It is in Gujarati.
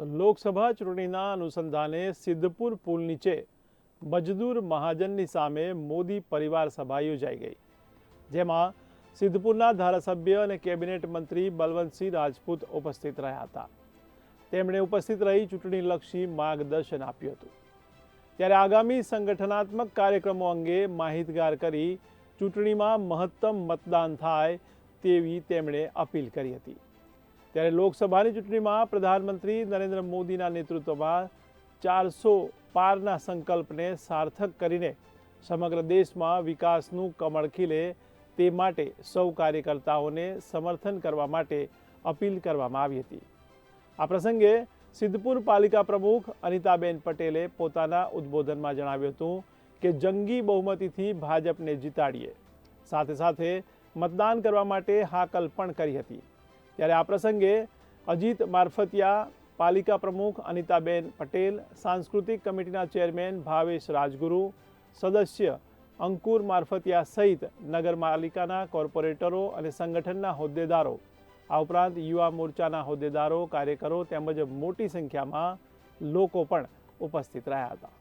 તો લોકસભા ચૂંટણીના અનુસંધાને સિદ્ધપુર પુલ નીચે મજદૂર મહાજનની સામે મોદી પરિવાર સભા યોજાઈ ગઈ. જેમાં સિદ્ધપુરના ધારાસભ્ય અને કેબિનેટ મંત્રી બલવંતસિંહ રાજપૂત ઉપસ્થિત રહ્યા હતા. તેમણે ઉપસ્થિત રહી ચૂંટણીલક્ષી માર્ગદર્શન આપ્યું હતું. ત્યારે આગામી સંગઠનાત્મક કાર્યક્રમો અંગે માહિતગાર કરી ચૂંટણીમાં મહત્તમ મતદાન થાય તેવી તેમણે અપીલ કરી હતી. ત્યારે લોકસભાની ચૂંટણીમાં પ્રધાનમંત્રી નરેન્દ્ર મોદીના નેતૃત્વમાં ચારસો પારના સંકલ્પને સાર્થક કરીને સમગ્ર દેશમાં વિકાસનું કમળ ખીલે તે માટે સૌ કાર્યકર્તાઓને સમર્થન કરવા માટે અપીલ કરવામાં આવી હતી. આ પ્રસંગે સિદ્ધપુર પાલિકા પ્રમુખ અનિતાબેન પટેલે પોતાના ઉદ્બોધનમાં જણાવ્યું હતું કે જંગી બહુમતીથી ભાજપને જીતાડીએ. સાથે સાથે મતદાન કરવા માટે હાકલ પણ કરી હતી. ત્યારે આ પ્રસંગે અજીત મારફતિયા, પાલિકા પ્રમુખ અનિતાબેન પટેલ, સાંસ્કૃતિક કમિટીના ચેરમેન ભાવેશ રાજગુરુ, સદસ્ય અંકુર મારફતિયા સહિત નગરપાલિકાના કોર્પોરેટરો અને સંગઠનના હોદ્દેદારો. આ ઉપરાંત યુવા મોરચાના હોદ્દેદારો, કાર્યકરો તેમજ મોટી સંખ્યામાં લોકો પણ ઉપસ્થિત રહ્યા હતા.